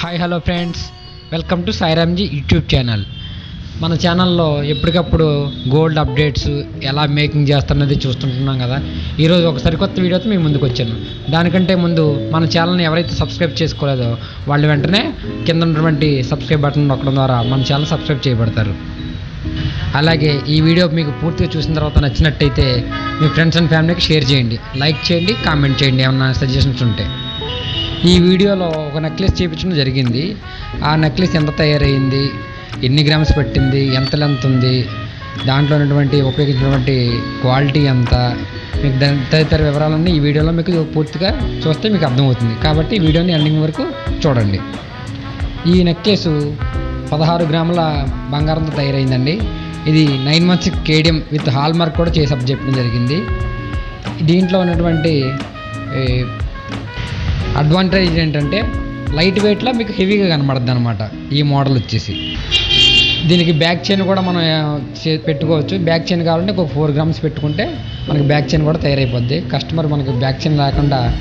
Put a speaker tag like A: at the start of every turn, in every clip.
A: Hi hello friends welcome to Sairamji YouTube channel మన ఛానల్లో ఎప్పటికప్పుడు గోల్డ్ అప్డేట్స్ ఎలా మేకింగ్ చేస్తున్నది చూస్తుంటున్నాం కదా. ఈరోజు ఒక సరికొత్త వీడియోతో మేము ముందుకు వచ్చాను. దానికంటే ముందు మన ఛానల్ని ఎవరైతే సబ్స్క్రైబ్ చేసుకోలేదో వాళ్ళు వెంటనే కింద ఉన్నటువంటి సబ్స్క్రైబ్ బటన్ నొక్కడం ద్వారా మన ఛానల్ సబ్స్క్రైబ్ చేయబడతారు. అలాగే ఈ వీడియో మీకు పూర్తిగా చూసిన తర్వాత నచ్చినట్టయితే మీ ఫ్రెండ్స్ అండ్ ఫ్యామిలీకి షేర్ చేయండి. లైక్ చేయండి కామెంట్ చేయండి ఏమన్నా సజెషన్స్ ఉంటే. ఈ వీడియోలో ఒక నెక్లెస్ చేయించడం జరిగింది. ఆ నెక్లెస్ ఎంత తయారైంది? ఎన్ని గ్రామ్స్ పట్టింది? ఎంత లెంత్ ఉంది? దాంట్లో ఉన్నటువంటి ఉపయోగించినటువంటి క్వాలిటీ ఎంత? మీకు దాని తదితర వివరాలన్నీ ఈ వీడియోలో మీకు పూర్తిగా చూస్తే మీకు అర్థమవుతుంది. కాబట్టి ఈ వీడియోని ఎండింగ్ వరకు చూడండి. ఈ నెక్లెస్ పదహారు గ్రాముల బంగారంతో తయారైందండి. ఇది nine months KDM with hallmark కూడా చేసి అప్ చెప్పడం జరిగింది. దీంట్లో ఉన్నటువంటి అడ్వాంటేజ్ ఏంటంటే లైట్ వెయిట్లో మీకు హెవీగా కనబడుద్ది అనమాట ఈ మోడల్ వచ్చేసి. దీనికి బ్యాక్ చైన్ కూడా మనం చే- పెట్టుకోవచ్చు. బ్యాక్ చైన్ కావాలంటే ఒక ఫోర్ గ్రామ్స్ పెట్టుకుంటే మనకి బ్యాక్ చైన్ కూడా తయారైపోద్ది. కస్టమర్ మనకి బ్యాక్ చైన్ లేకుండా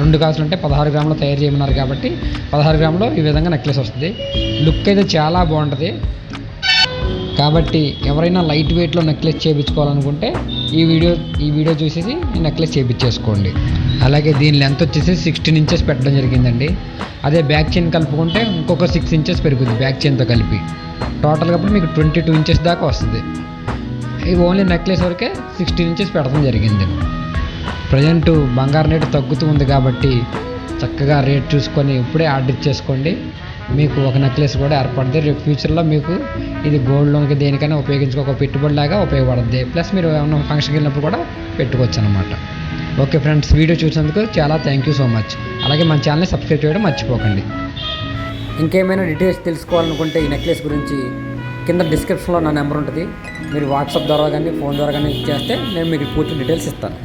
A: రెండు కాసులు ఉంటే పదహారు గ్రాములు తయారు చేయమన్నారు కాబట్టి పదహారు గ్రాములు ఈ విధంగా నెక్లెస్ వస్తుంది. లుక్ అయితే చాలా బాగుంటుంది. కాబట్టి ఎవరైనా లైట్ వెయిట్లో నెక్లెస్ చేయించుకోవాలనుకుంటే ఈ వీడియో ఈ వీడియో చూసేసి ఈ నెక్లెస్ చేయించేసుకోండి అలాగే దీని లెంత్ వచ్చేసి సిక్స్టీన్ ఇంచెస్ పెట్టడం జరిగిందండి. అదే బ్యాక్ చైన్ కలుపుకుంటే ఇంకొక సిక్స్ ఇంచెస్ పెరుగుద్ది బ్యాక్ చైన్తో కలిపి. టోటల్గా అప్పుడు మీకు ట్వంటీ టూ ఇంచెస్ దాకా వస్తుంది. ఇది ఓన్లీ నెక్లెస్ వరకే సిక్స్టీన్ ఇంచెస్ పెట్టడం జరిగింది. ప్రజెంట్ బంగారం రేటు తగ్గుతూ ఉంది కాబట్టి చక్కగా రేట్ చూసుకొని ఇప్పుడే ఆర్డర్ ఇచ్చేసుకోండి మీకు ఒక నెక్లెస్ కూడా ఏర్పడుతుంది. రేపు ఫ్యూచర్లో మీకు ఇది గోల్డ్ లోన్కి దేనికైనా ఉపయోగించుకో ఒక పెట్టుబడి లాగా ఉపయోగపడుతుంది ప్లస్ మీరు ఏమైనా ఫంక్షన్కి వెళ్ళినప్పుడు కూడా పెట్టుకోవచ్చు అనమాట ఓకే ఫ్రెండ్స్ వీడియో చూసినందుకు చాలా థ్యాంక్ యూ సో మచ్. అలాగే మన ఛానల్ని సబ్స్క్రైబ్ చేయడం మర్చిపోకండి. ఇంకేమైనా డీటెయిల్స్ తెలుసుకోవాలనుకుంటే ఈ నెక్లెస్ గురించి కింద డిస్క్రిప్షన్లో నా నెంబర్ ఉంటుంది. మీరు వాట్సాప్ ద్వారా కానీ ఫోన్ ద్వారా కానీ చేస్తే నేను మీకు పూర్తి డీటెయిల్స్ ఇస్తాను.